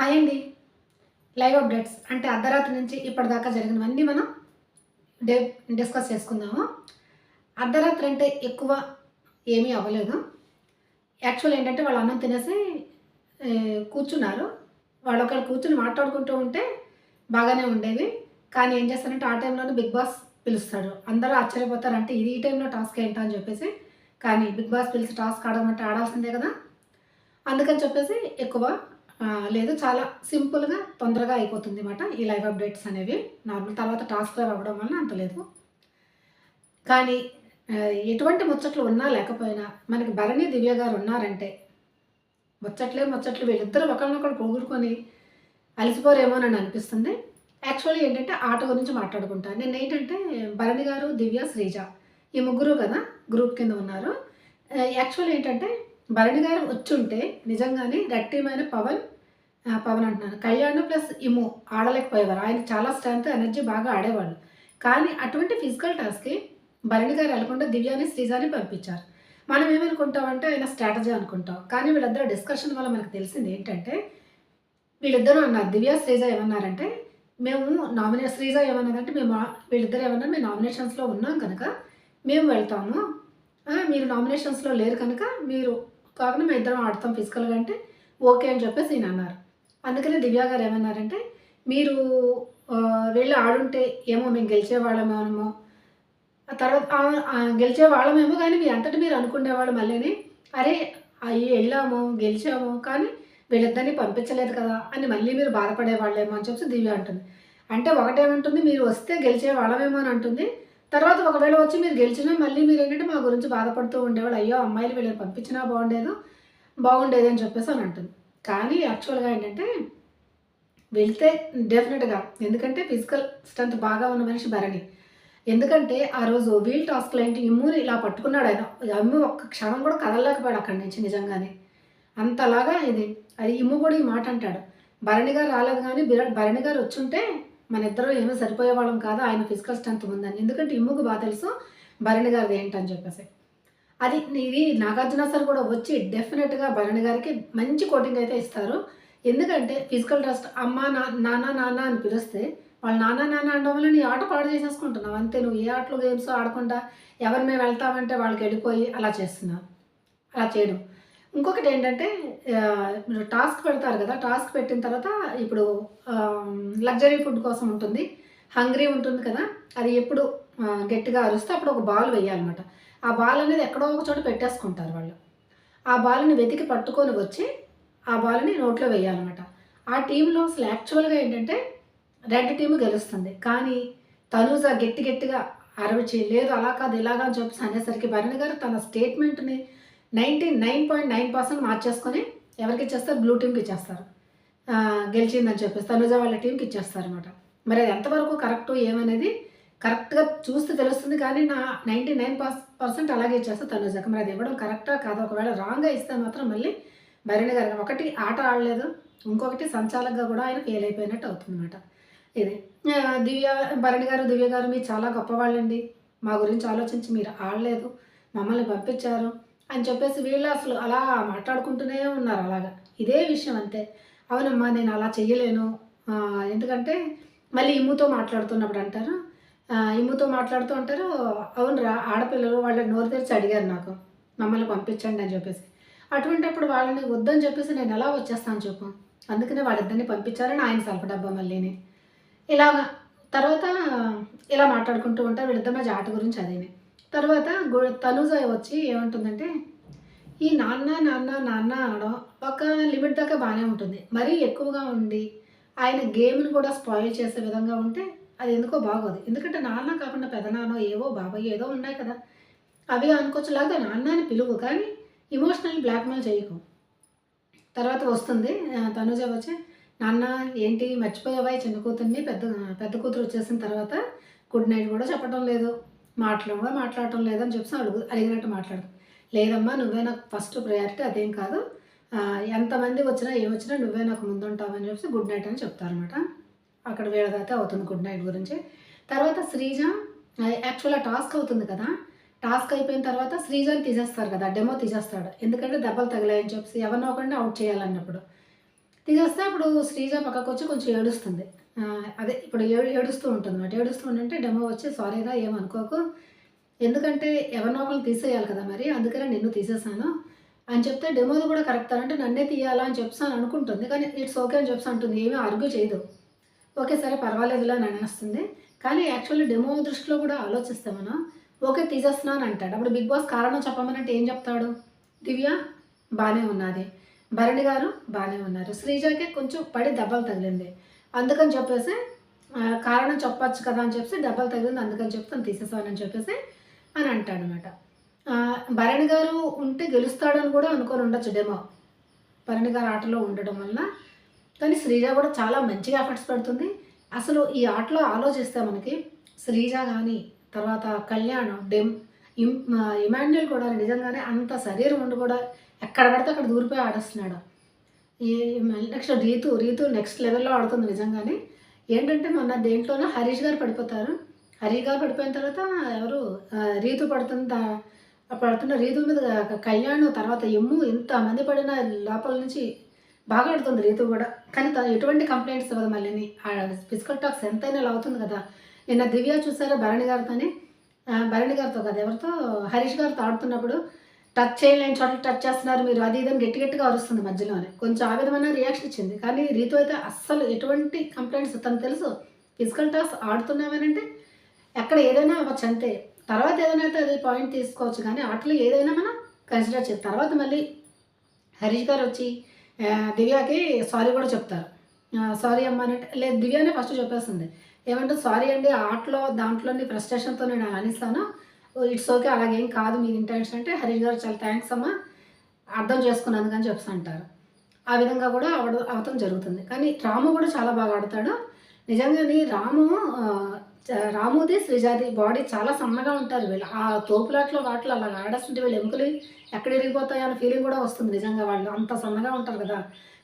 Hi అండి. Live updates అంటే అర్ధరాత్రి నుంచి ఇప్పటిదాకా జరిగినవన్నీ మనం డే డిస్కస్ చేసుకుందాము. అర్ధరాత్రి అంటే ఎక్కువ ఏమీ అవ్వలేదు. యాక్చువల్ ఏంటంటే వాళ్ళు అన్నం తినేసి కూర్చున్నారు. వాళ్ళు ఒకరు కూర్చుని మాట్లాడుకుంటూ ఉంటే బాగానే ఉండేవి కానీ ఏం చేస్తారంటే ఆ టైంలోనే బిగ్ బాస్ పిలుస్తాడు. అందరూ ఆశ్చర్యపోతారు అంటే ఇది ఈ టైంలో టాస్క్ ఏంటా అని చెప్పేసి. కానీ బిగ్ బాస్ పిలిచి టాస్క్ ఆడమంటే ఆడాల్సిందే కదా. అందుకని చెప్పేసి ఎక్కువ లేదు చాలా సింపుల్గా తొందరగా అయిపోతుంది అనమాట ఈ లైవ్ అప్డేట్స్ అనేవి. నార్మల్ తర్వాత టాస్క్ అవ్వడం వలన అంత లేదు. కానీ ఎటువంటి ముచ్చట్లు ఉన్నా లేకపోయినా మనకి భరణి దివ్య గారు ఉన్నారంటే ముచ్చట్లే ముచ్చట్లు. వీళ్ళిద్దరూ ఒకరినొకరు పొగుడుకొని అలసిపోరేమోనని అనిపిస్తుంది. యాక్చువల్లీ ఏంటంటే ఆట గురించి మాట్లాడుకుంటాను నేను ఏంటంటే భరణి గారు దివ్య శ్రీజ ఈ ముగ్గురు కదా గ్రూప్ కింద ఉన్నారు. యాక్చువల్ ఏంటంటే భరణి గారు వచ్చుంటే నిజంగానే గట్టిమైన పవన్ పవన్ అంటున్నాను కళ్యాణ్ ప్లస్ ఇమో ఆడలేకపోయేవారు. ఆయన చాలా స్ట్రెంత్ ఎనర్జీ బాగా ఆడేవాళ్ళు. కానీ అటువంటి ఫిజికల్ టాస్క్కి భరణి గారు వెళ్ళకుండా దివ్యాని శ్రీజాని పంపించారు. మనం ఏమనుకుంటామంటే ఆయన స్ట్రాటజీ అనుకుంటాం. కానీ వీళ్ళిద్దరు డిస్కషన్ వల్ల మనకు తెలిసింది ఏంటంటే వీళ్ళిద్దరూ అన్నారు దివ్య శ్రీజ ఏమన్నారంటే మేము నామినే శ్రీజ ఏమన్నదంటే మేము వీళ్ళిద్దరు ఏమన్నా మేము నామినేషన్స్లో ఉన్నాం కనుక మేము వెళ్తాము. మీరు నామినేషన్స్లో లేరు కనుక మీరు కాకుండా మేము ఇద్దరం ఆడతాం ఫిజికల్గా అంటే ఓకే అని చెప్పేసి ఈయన అన్నారు. అందుకనే దివ్య గారు ఏమన్నారంటే మీరు వీళ్ళు వెళ్ళి ఆడుంటే ఏమో మేము గెలిచేవాళ్ళమేమో ఆ తర్వాత గెలిచేవాళ్ళమేమో గెలిచే వాళ్ళమేమో కానీ మీ అంతటి మీరు అనుకునేవాళ్ళు మళ్ళీని అరే అవి వెళ్ళాము గెలిచాము కానీ వీళ్ళిద్దరిని పంపించలేదు కదా అని మళ్ళీ మీరు బాధపడేవాళ్ళేమో అని చెప్పి దివ్య అంటుంది. అంటే ఒకటేమంటుంది మీరు వస్తే గెలిచే వాళ్ళమేమో అని అంటుంది. తర్వాత ఒకవేళ వచ్చి మీరు గెలిచినా మళ్ళీ మీరు ఏంటంటే మా గురించి బాధపడుతూ ఉండేవాళ్ళు అయ్యో అమ్మాయిలు వీళ్ళని పంపించినా బాగుండేదు బాగుండేది అని చెప్పేసి అని అంటుంది. కానీ యాక్చువల్గా ఏంటంటే వెళ్తే డెఫినెట్గా ఎందుకంటే ఫిజికల్ స్ట్రెంత్ బాగా ఉన్న మనిషి భరణి. ఎందుకంటే ఆ రోజు వీల్ టాస్క్లో ఏంటి ఇమ్ముని ఇలా పట్టుకున్నాడు ఆయన. అమ్ము ఒక్క క్షణం కూడా కదలలేకపోయాడు అక్కడి నుంచి నిజంగానే. అంతలాగా ఇది. అది ఇమ్ము కూడా ఈ మాట అంటాడు. భరణి గారు రాలేదు కానీ బిర- భరణి గారు వచ్చుంటే మన ఇద్దరు ఏమీ సరిపోయే వాళ్ళం కాదు ఆయన ఫిజికల్ స్ట్రెంత్ ఉందని. ఎందుకంటే ఇమ్ముకు బాగా తెలుసు భరణి గారిది ఏంటని చెప్పేసి. అది ఇది నాగార్జున సార్ కూడా వచ్చి డెఫినెట్గా భరణి గారికి మంచి కోటింగ్ అయితే ఇస్తారు. ఎందుకంటే ఫిజికల్ ట్రస్ట్ అమ్మ నా నాన్న నాన్న అని పిలిస్తే వాళ్ళు నాన్న నాన్న అనడం వల్ల నీ ఆట పాడు చేసేసుకుంటున్నావు. అంతే నువ్వు ఏ ఆటలు గేమ్స్ ఆడకుండా ఎవరి మేము వెళ్తామంటే వాళ్ళకి వెళ్ళిపోయి అలా చేస్తున్నావు అలా చేయడం. ఇంకొకటి ఏంటంటే మీరు టాస్క్ పెడతారు కదా టాస్క్ పెట్టిన తర్వాత ఇప్పుడు లగ్జరీ ఫుడ్ కోసం ఉంటుంది. హంగ్రీ ఉంటుంది కదా అది ఎప్పుడు గట్టిగా అరుస్తే అప్పుడు ఒక బాల్ వేయాలన్నమాట ఆ బాల్ అనేది ఎక్కడో ఒక చోట పెట్టేసుకుంటారు వాళ్ళు. ఆ బాల్ని వెతికి పట్టుకొని వచ్చి ఆ బాల్ని నోట్లో వేయాలన్నమాట. ఆ టీంలో అసలు యాక్చువల్గా ఏంటంటే రెడ్ టీము గెలుస్తుంది. కానీ తనూజ గట్టి గట్టిగా అరవచి లేదు అలా కాదు ఇలాగా అని చెప్పేసి అనేసరికి భరణి గారు తన స్టేట్మెంట్ని ninety nine point nine percent మార్చేసుకొని ఎవరికి ఇచ్చేస్తారు? బ్లూ టీంకి ఇచ్చేస్తారు. గెలిచిందని చెప్పేసి తనుజ వాళ్ళ టీంకి ఇచ్చేస్తారు అనమాట మరి అది ఎంతవరకు కరెక్ట్ ఏమనేది కరెక్ట్గా చూస్తే తెలుస్తుంది కానీ నా నైంటీ నైన్ పర్సెంట్ అలాగే ఇచ్చేస్తే తను మరి అది ఇవ్వడం కరెక్టా కాదు? ఒకవేళ రాంగ్గా ఇస్తే మాత్రం మళ్ళీ భరణి గారు ఒకటి ఆట ఆడలేదు ఇంకొకటి సంచాలకుగా కూడా ఆయన ఫెయిల్ అయిపోయినట్టు అవుతుందన్నమాట. ఇది దివ్య భరణి గారు దివ్య గారు మీరు చాలా గొప్పవాళ్ళండి. మా గురించి ఆలోచించి మీరు ఆడలేదు మమ్మల్ని పంపించారు అని చెప్పేసి వీళ్ళు అసలు అలా మాట్లాడుకుంటూనే ఉన్నారు అలాగా. ఇదే విషయం అంతే. అవునమ్మా నేను అలా చెయ్యలేను. ఎందుకంటే మళ్ళీ ఇమ్ముతో మాట్లాడుతున్నప్పుడు అంటారు? ఇమ్ముతో మాట్లాడుతూ ఉంటారు. అవునరా ఆడపిల్లలు వాళ్ళ నోరు తెరిచి అడిగారు నాకు. మమ్మల్ని పంపించండి అని చెప్పేసి. అటువంటిప్పుడు వాళ్ళని వద్దని చెప్పేసి నేను ఎలా వచ్చేస్తాను చెప్పు. అందుకనే వాళ్ళిద్దరిని పంపించారని ఆయన సల్ప డబ్బా మళ్ళీని. ఇలాగా తర్వాత ఇలా మాట్లాడుకుంటూ ఉంటారు. వీళ్ళిద్దరి మధ్య ఆట గురించి అదేనే. తర్వాత గు- తనూజ వచ్చి ఏమంటుందంటే ఈ నాన్న నాన్న నాన్న అనడం ఒక లిమిట్ దాకా బాగానే ఉంటుంది. మరీ ఎక్కువగా ఉండి ఆయన గేమ్ని కూడా స్పాయిల్ చేసే విధంగా ఉంటే అది ఎందుకో బాగోదు. ఎందుకంటే నాన్న కాకుండా పెదనాన్నో ఏవో బాబాయ్ ఏదో ఉన్నాయి కదా. అవి అనుకోవచ్చు లేకపోతే నాన్న అని పిలువు కానీ ఇమోషనల్ బ్లాక్మెయిల్ చేయకు. తర్వాత వస్తుంది తనుజ వచ్చి నాన్న ఏంటి మర్చిపోయావా చిన్న కూతుర్ని? పెద్ద పెద్ద కూతురు వచ్చేసిన తర్వాత గుడ్ నైట్ కూడా చెప్పడం లేదు. మాట్లాడడం కూడా మాట్లాడటం లేదని చెప్పి అడుగు అడిగినట్టు మాట్లాడు లేదమ్మా నువ్వే నాకు ఫస్ట్ ప్రయారిటీ అదేం కాదు. ఎంతమంది వచ్చినా ఏమొచ్చినా నువ్వే నాకు ముందుంటావని చెప్పి గుడ్ నైట్ అని చెప్తారనమాట అక్కడ వేడదాత అవుతుంది గుడ్ నైట్ గురించి. తర్వాత శ్రీజ యాక్చువల్గా టాస్క్ అవుతుంది కదా. టాస్క్ అయిపోయిన తర్వాత శ్రీజని తీసేస్తారు కదా డెమో తీసేస్తాడు. ఎందుకంటే దెబ్బలు తగిలాయని చెప్పి ఎవరినో ఒకరిని అవుట్ చేయాలన్నప్పుడు. తీసేస్తే అప్పుడు శ్రీజ పక్కకు వచ్చి కొంచెం ఏడుస్తుంది. అదే ఇప్పుడు ఏడు ఏడుస్తూ ఉంటుంది అన్నమాట. ఏడుస్తూ ఉంటే డెమో వచ్చి సారీరా ఏమనుకోకు ఎందుకంటే ఎవరినో ఒకరు తీసేయాలి కదా మరి అందుకనే నిన్ను తీసేసాను అని చెప్తే డెమోది కూడా కరెక్ట్ అంటే నన్నే తీయాలా అని చెప్పాను అనుకుంటుంది. కానీ ఇట్స్ ఓకే అని చెప్తా అంటుంది. ఏమీ ఆర్గ్యూ చేయదు. ఓకే సరే పర్వాలేదులా అని అనేస్తుంది కానీ యాక్చువల్లీ డెమో దృష్టిలో కూడా ఆలోచిస్తే మనం ఓకే తీసేస్తున్నాను అంటాడు. అప్పుడు బిగ్ బాస్ కారణం చెప్పమనంటే ఏం చెప్తాడు? దివ్య బాగానే ఉన్నది. భరణి గారు బాగానే ఉన్నారు. శ్రీజాకి కొంచెం పడి దెబ్బలు తగిలింది. అందుకని చెప్పేసి కారణం చెప్పచ్చు కదా అని చెప్పేసి దెబ్బలు తగిలింది. అందుకని చెప్తాను తీసేసానని చెప్పేసి అని అంటాడనమాట. భరణి గారు ఉంటే గెలుస్తాడని కూడా అనుకొని ఉండొచ్చు డెమో. భరణి గారు ఆటలో ఉండడం వల్ల కానీ శ్రీజ కూడా చాలా మంచిగా ఎఫర్ట్స్ పెడుతుంది. అసలు ఈ ఆటలో ఆలోచిస్తే మనకి శ్రీజ కానీ తర్వాత కళ్యాణ్ డెమ్ ఇమ్ ఇమాన్యుల్ కూడా నిజంగానే అంత శరీరం ఉండి కూడా ఎక్కడ పడితే అక్కడ దూరిపోయి ఆడేస్తున్నాడు. ఈ నెక్స్ట్ రీతు రీతు నెక్స్ట్ లెవెల్లో ఆడుతుంది నిజంగానే. ఏంటంటే మొన్న దేంట్లోనే హరీష్ గారు పడిపోతారు. హరీష్ గారు పడిపోయిన తర్వాత ఎవరు? రీతు పడుతుంది పడుతున్న రీతు మీద కళ్యాణ్ తర్వాత ఎమ్ము ఇంతమంది పడిన లోపల నుంచి బాగా ఆడుతుంది రీతు కూడా. కానీ తను ఎటువంటి కంప్లైంట్స్ ఇవ్వదు మళ్ళీ ఫిజికల్ టాక్స్ ఎంతైనా ఇలా అవుతుంది కదా. నిన్న దివ్య చూసారా భరణి గారితోని. భరణి గారితో కదా ఎవరితో? హరీష్ గారితో ఆడుతున్నప్పుడు టచ్ చేయలేని చోట్ల టచ్ చేస్తున్నారు మీరు. అది ఇదని గట్టి గట్టిగా అరుస్తుంది మధ్యలోనే. కొంచెం ఆ విధమైన రియాక్షన్ ఇచ్చింది. కానీ రీతు అయితే అస్సలు ఎటువంటి కంప్లైంట్స్ తను తెలుసు ఫిజికల్ టాక్స్ ఆడుతున్నామనంటే ఎక్కడ ఏదైనా అవ్వచ్చు అంతే. తర్వాత ఏదైనా అయితే అది పాయింట్ తీసుకోవచ్చు. కానీ ఆటలో ఏదైనా మనం కన్సిడర్ చేయాలి. తర్వాత మళ్ళీ హరీష్ గారు వచ్చి దివ్యాకి సారీ కూడా చెప్తారు. సారీ అమ్మా అంటే లేదు దివ్యనే ఫస్ట్ చెప్పేస్తుంది. ఏమంటే సారీ అండి ఆటలో దాంట్లోని ఫ్రస్ట్రేషన్తో నేను అనిస్తాను. ఇట్స్ ఓకే అలాగేం కాదు మీ ఇంటెన్షన్ అంటే హరీష్ గారు చాలా థ్యాంక్స్ అమ్మా అర్థం చేసుకున్నాను కానీ చెప్పి అంటారు ఆ విధంగా కూడా అవడం అవతం జరుగుతుంది. కానీ రాము కూడా చాలా బాగా ఆడతాడు. నిజంగానే రాము రాముది శ్రీజాది బాడీ చాలా సన్నగా ఉంటారు వీళ్ళు. ఆ తోపులాట్లో వాటిలో అలా ఆడేస్తుంటే వీళ్ళు ఎముకలు ఎక్కడ ఇరిగిపోతాయి అన్న ఫీలింగ్ కూడా వస్తుంది నిజంగా వాళ్ళు. అంత సన్నగా ఉంటారు కదా.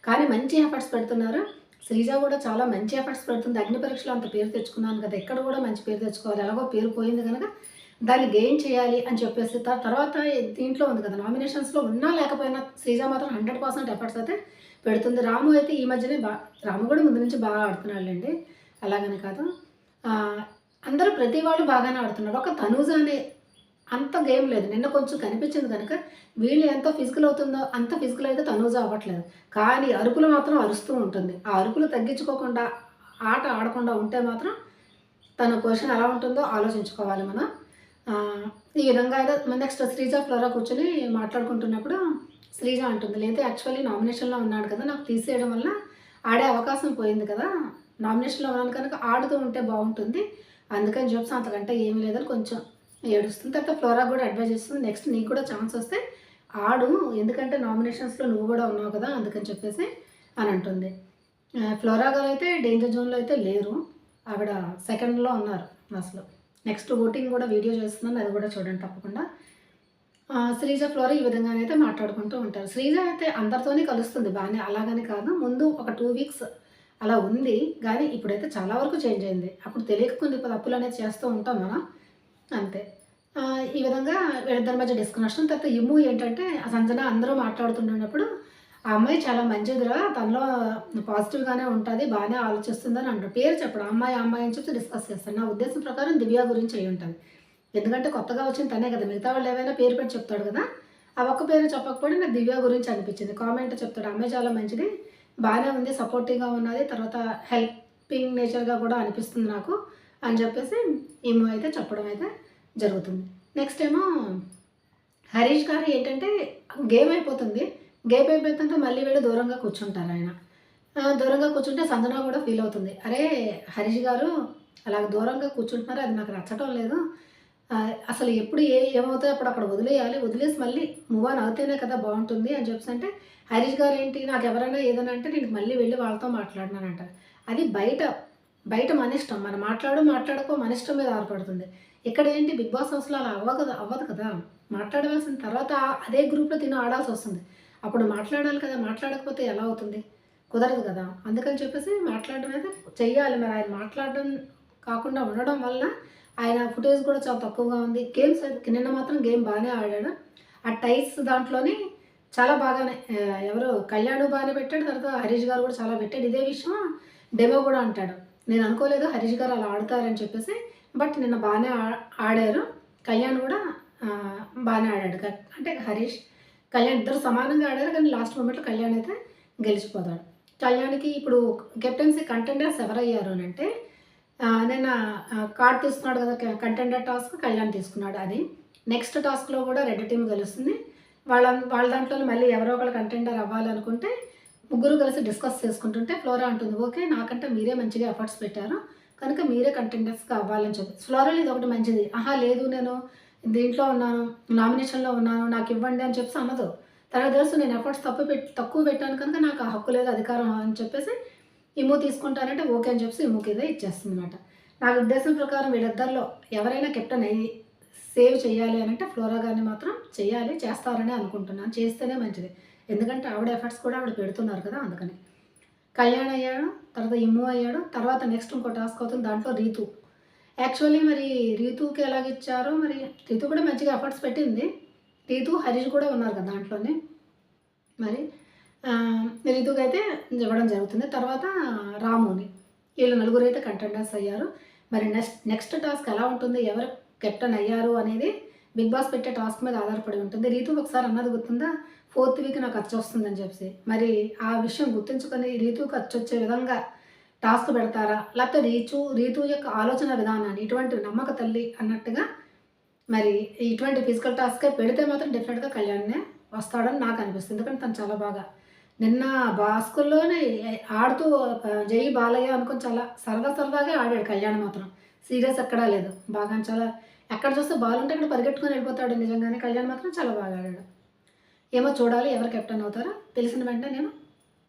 కానీ మంచి ఎఫర్ట్స్ పెడుతున్నారు. శ్రీజ కూడా చాలా మంచి ఎఫర్ట్స్ పెడుతుంది. అగ్ని పరీక్షలో అంత పేరు తెచ్చుకున్నాను కదా. ఎక్కడ కూడా మంచి పేరు తెచ్చుకోవాలి. ఎలాగో పేరు పోయింది కనుక దాన్ని గెయిన్ చేయాలి అని చెప్పేసి తర్వాత దీంట్లో ఉంది కదా. నామినేషన్స్లో ఉన్నా లేకపోయినా శ్రీజ మాత్రం హండ్రెడ్ పర్సెంట్ ఎఫర్ట్స్ అయితే పెడుతుంది. రాము అయితే ఈ మధ్యనే బా రాము కూడా ముందు నుంచి బాగా ఆడుతున్నాడులేండి. అలాగని కాదు. అందరూ ప్రతి వాళ్ళు బాగానే ఆడుతున్నారు. ఒక తనూజ అనే అంత గేమ్ లేదు. నిన్న కొంచెం కనిపించింది కనుక వీళ్ళు ఎంత ఫిజికల్ అవుతుందో అంత ఫిజికల్ అయితే తనూజ అవ్వట్లేదు. కానీ అరుపులు మాత్రం అరుస్తూ ఉంటుంది. ఆ అరుపులు తగ్గించుకోకుండా ఆట ఆడకుండా ఉంటే మాత్రం తన పొజిషన్ ఎలా ఉంటుందో ఆలోచించుకోవాలి మనం. ఈ విధంగా అయితే నెక్స్ట్ శ్రీజ ఫ్లోరా కూర్చొని మాట్లాడుకుంటున్నప్పుడు శ్రీజ అంటుంది. లేదా యాక్చువల్లీ నామినేషన్లో ఉన్నాడు కదా నాకు తీసేయడం వల్ల ఆడే అవకాశం పోయింది కదా. నామినేషన్లో ఉన్నాను కనుక ఆడుతూ ఉంటే బాగుంటుంది. అందుకని చెప్పి అంతకంటే ఏమీ లేదని కొంచెం ఏడుస్తుంది. తర్వాత ఫ్లోరా కూడా అడ్వైజ్ చేస్తుంది. నెక్స్ట్ నీకు కూడా ఛాన్స్ వస్తే ఆడు. ఎందుకంటే నామినేషన్స్లో నువ్వు కూడా ఉన్నావు కదా అందుకని చెప్పేసి అని అంటుంది. ఫ్లోరా గారు అయితే డేంజర్ జోన్లో అయితే లేరు. ఆవిడ సెకండ్లో ఉన్నారు అసలు. నెక్స్ట్ ఓటింగ్ కూడా వీడియో చేస్తున్నాను. అది కూడా చూడండి తప్పకుండా. శ్రీజ ఫ్లోరా ఈ విధంగానైతే మాట్లాడుకుంటూ ఉంటారు. శ్రీజ అయితే అందరితోనే కలుస్తుంది. బాగానే అలాగని కాదు. ముందు ఒక టూ వీక్స్ అలా ఉంది కానీ ఇప్పుడైతే చాలా వరకు చేంజ్ అయింది. అప్పుడు తెలియక కొన్ని తప్పులు అనేది చేస్తూ ఉంటాం మనం. అంతే. ఈ విధంగా వీళ్ళిద్దరి మధ్య డిస్కనెక్షన్ తర్వాత ఇమ్ము ఏంటంటే ఆ సంజన అందరూ మాట్లాడుతుండేటప్పుడు ఆ అమ్మాయి చాలా మంచిదిరా తనలో పాజిటివ్గానే ఉంటుంది బాగానే ఆలోచిస్తుందని అంటారు. పేరు చెప్పడం అమ్మాయి ఆ అమ్మాయి అని చెప్పి డిస్కస్ చేస్తాను నా ఉద్దేశం ప్రకారం దివ్య గురించి అయి ఉంటుంది. ఎందుకంటే కొత్తగా వచ్చిన తనే కదా మిగతా వాళ్ళు ఏమైనా పేరు పెట్టి చెప్తాడు కదా ఆ ఒక్క పేరు చెప్పకపోయినా నాకు దివ్య గురించి అనిపించింది. కామెంట్ చెప్తాడు అమ్మాయి చాలా మంచిది బాగానే ఉంది సపోర్టివ్గా ఉన్నది. తర్వాత హెల్పింగ్ నేచర్గా కూడా అనిపిస్తుంది నాకు అని చెప్పేసి ఏమో అయితే చెప్పడం అయితే జరుగుతుంది. నెక్స్ట్ ఏమో హరీష్ గారు ఏంటంటే గేమ్ అయిపోతుంది. గేమ్ అయిపోతుంటే మళ్ళీ వీళ్ళు దూరంగా కూర్చుంటారు ఆయన. దూరంగా కూర్చుంటే సంజన కూడా ఫీల్ అవుతుంది. అరే హరీష్ గారు అలా దూరంగా కూర్చుంటున్నారు అది నాకు నచ్చటం లేదు. అసలు ఎప్పుడు ఏ ఏమవుతాయో అప్పుడు అక్కడ వదిలేయాలి వదిలేసి మళ్ళీ మూవ్ ఆన్ అవుతేనే కదా బాగుంటుంది అని చెప్పేసి అంటే హరీష్ గారు ఏంటి నాకు ఎవరైనా ఏదైనా అంటే నేను మళ్ళీ వెళ్ళి వాళ్ళతో మాట్లాడినానంట. అది బయట బయట మన ఇష్టం మనం మాట్లాడు మాట్లాడకో మన ఇష్టం మీద ఆధారపడుతుంది. ఇక్కడ ఏంటి బిగ్ బాస్ హౌస్లో అలా అవ్వ కదా అవ్వదు కదా. మాట్లాడవలసిన తర్వాత అదే గ్రూప్లో తిని ఆడాల్సి వస్తుంది. అప్పుడు మాట్లాడాలి కదా మాట్లాడకపోతే ఎలా అవుతుంది? కుదరదు కదా. అందుకని చెప్పేసి మాట్లాడడం అయితే చెయ్యాలి. మరి ఆయన మాట్లాడడం కాకుండా ఉండడం వల్ల ఆయన ఫుటేజ్ కూడా చాలా తక్కువగా ఉంది. గేమ్స్ నిన్న మాత్రం గేమ్ బాగానే ఆడాడు. ఆ టైస్ దాంట్లోనే చాలా బాగానే ఎవరు కళ్యాణ్ బాగానే పెట్టాడు తర్వాత హరీష్ గారు కూడా చాలా పెట్టాడు. ఇదే విషయం డెమో కూడా అంటాడు. నేను అనుకోలేదు హరీష్ గారు అలా ఆడతారని చెప్పేసి బట్ నిన్న బాగానే ఆడారు. కళ్యాణ్ కూడా బాగానే ఆడాడు. అంటే హరీష్ కళ్యాణ్ ఇద్దరు సమానంగా ఆడారు కానీ లాస్ట్ మూమెంట్లో కళ్యాణ్ అయితే గెలిచిపోతాడు. కళ్యాణ్కి ఇప్పుడు కెప్టెన్సీ కంటెండర్స్ ఎవరయ్యారు అని అంటే నేను కార్డ్ తీసుకున్నాడు కదా కంటెండర్ టాస్క్ కళ్యాణ్ తీసుకున్నాడు అది. నెక్స్ట్ టాస్క్లో కూడా రెడ్ టీం గెలుస్తుంది. వాళ్ళ వాళ్ళ దాంట్లో మళ్ళీ ఎవరో ఒకళ్ళు కంటెండర్ అవ్వాలనుకుంటే ముగ్గురు కలిసి డిస్కస్ చేసుకుంటుంటే ఫ్లోరా అంటుంది. ఓకే నాకంటే మీరే మంచిగా ఎఫర్ట్స్ పెట్టారు. కనుక మీరే కంటెండర్స్గా అవ్వాలని చెప్పి. ఫ్లోరల్ ఇది ఒకటి మంచిది. ఆహా లేదు నేను దీంట్లో ఉన్నాను నామినేషన్లో ఉన్నాను నాకు ఇవ్వండి అని చెప్పేసి అన్నదు తనకు తెలుసు నేను ఎఫర్ట్స్ తప్పు పెట్టి తక్కువ పెట్టాను కనుక నాకు ఆ హక్కు లేదు అధికారం అని చెప్పేసి ఇమ్ము తీసుకుంటానంటే ఓకే అని చెప్పి ఇమ్ముకి ఇదే ఇచ్చేస్తుంది అనమాట నా ఉద్దేశం ప్రకారం వీళ్ళిద్దరిలో ఎవరైనా కెప్టెన్ అయ్యి సేవ్ చేయాలి అని అంటే ఫ్లోరా గారిని మాత్రం చేయాలి చేస్తారని అనుకుంటున్నాను. చేస్తేనే మంచిది. ఎందుకంటే ఆవిడ ఎఫర్ట్స్ కూడా ఆవిడ పెడుతున్నారు కదా అందుకని. కళ్యాణ్ అయ్యాడు తర్వాత ఇమ్ము అయ్యాడు తర్వాత నెక్స్ట్ ఇంకో టాస్క్ అవుతుంది దాంట్లో రీతు. యాక్చువల్లీ మరి రీతుకి ఎలాగిచ్చారో మరి రీతు కూడా మంచిగా ఎఫర్ట్స్ పెట్టింది. రీతు హరీష్ కూడా ఉన్నారు కదా దాంట్లోనే. మరి రీతుకి అయితే ఇవ్వడం జరుగుతుంది. తర్వాత రాముని. వీళ్ళు నలుగురు అయితే కంటెండర్స్ అయ్యారు. మరి నెక్స్ట్ నెక్స్ట్ టాస్క్ ఎలా ఉంటుంది? ఎవరు కెప్టెన్ అయ్యారు అనేది బిగ్ బాస్ పెట్టే టాస్క్ మీద ఆధారపడి ఉంటుంది. రీతు ఒకసారి అన్నది గుర్తుందా? ఫోర్త్ వీక్ నాకు ఖర్చు వస్తుందని చెప్పి మరి ఆ విషయం గుర్తుంచుకొని రీతు ఖర్చు వచ్చే విధంగా టాస్క్ పెడతారా? లేకపోతే రీచు రీతు యొక్క ఆలోచన విధానాన్ని ఇటువంటి నమ్మక తల్లి అన్నట్టుగా మరి ఇటువంటి ఫిజికల్ టాస్కే పెడితే మాత్రం డెఫినెట్గా కళ్యాణ్నే వస్తాడని నాకు అనిపిస్తుంది. ఎందుకంటే తను చాలా బాగా నిన్న భాస్కర్లోనే ఆడుతూ జై బాలయ్య అనుకుని చాలా సరదా సరదాగా ఆడాడు కళ్యాణ్ మాత్రం. సీరియస్ ఎక్కడా లేదు. బాగా చాలా ఎక్కడ చూస్తే బాల్ ఉంటే అక్కడ పరిగెట్టుకొని వెళ్ళిపోతాడు నిజంగానే. కళ్యాణ్ మాత్రం చాలా బాగా ఆడాడు. ఏమో చూడాలి ఎవరు కెప్టెన్ అవుతారో. తెలిసిన వెంటనే నేను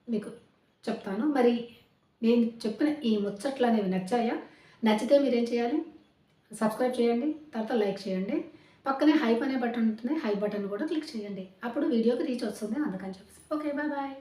మీకు చెప్తాను. మరి నేను చెప్పిన ఈ ముచ్చట్లు అనేవి నచ్చాయా? నచ్చితే మీరేం చేయాలి? సబ్స్క్రైబ్ చేయండి తర్వాత లైక్ చేయండి. పక్కనే హైప్ అనే బటన్ ఉంటుంది. హై బటన్ కూడా క్లిక్ చేయండి. అప్పుడు వీడియోకి రీచ్ వస్తుంది. అందుకని చెప్పేసి. Okay bye bye